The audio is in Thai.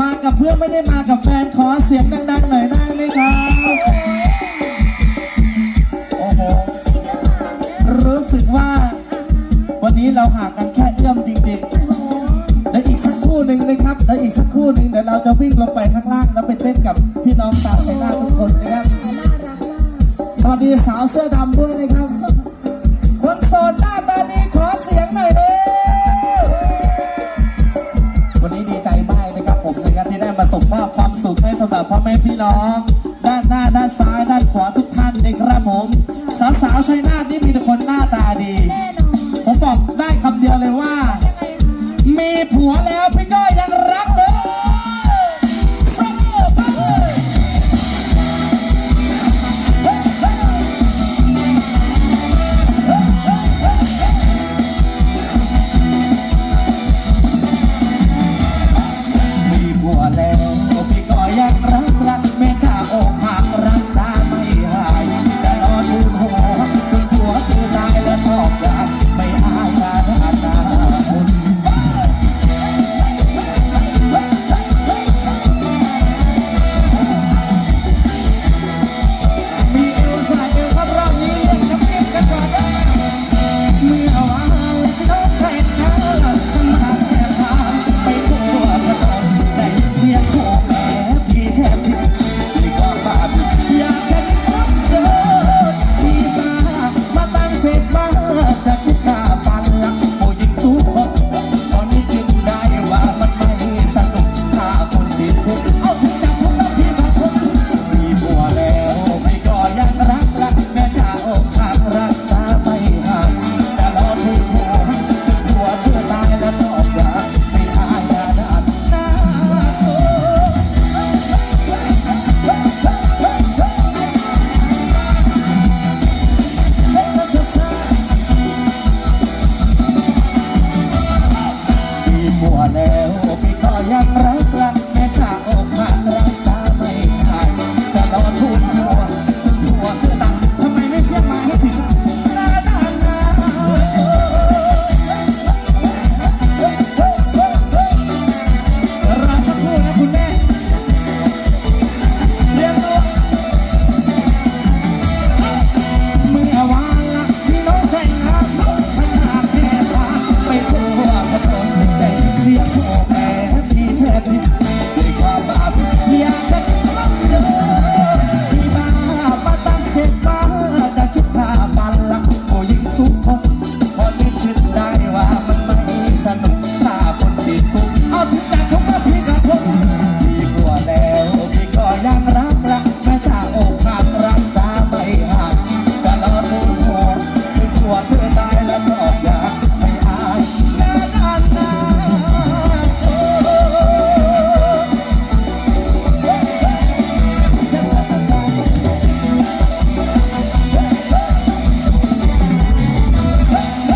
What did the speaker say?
มากับเพื่อนไม่ได้มากับแฟนขอเสียงดังๆหน่อยได้ไหมครับ โอ้โห รู้สึกว่า วันนี้เราห่างกันแค่เอื้อมจริงๆและอีกสักครู่หนึ่งนะครับและอีกสักครู่หนึ่งเดี๋ยวเราจะวิ่งลงไปข้างล่างแล้วไปเต้นกับพี่น้องชาวชัยนาททุกคนนะครับ สวัสดีสาวเสื้อดำด้วยนะครับ ขให้สำหรับพ่อแม่พี่น้อง ด้านหน้าด้านซ้ายด้านขวาทุกท่านนะครับผมสาวๆชัยนาทนี่มีแต่คนหน้าตาดี ผมบอกได้คำเดียวเลยว่า มีผัวแล้วพี่ก้อย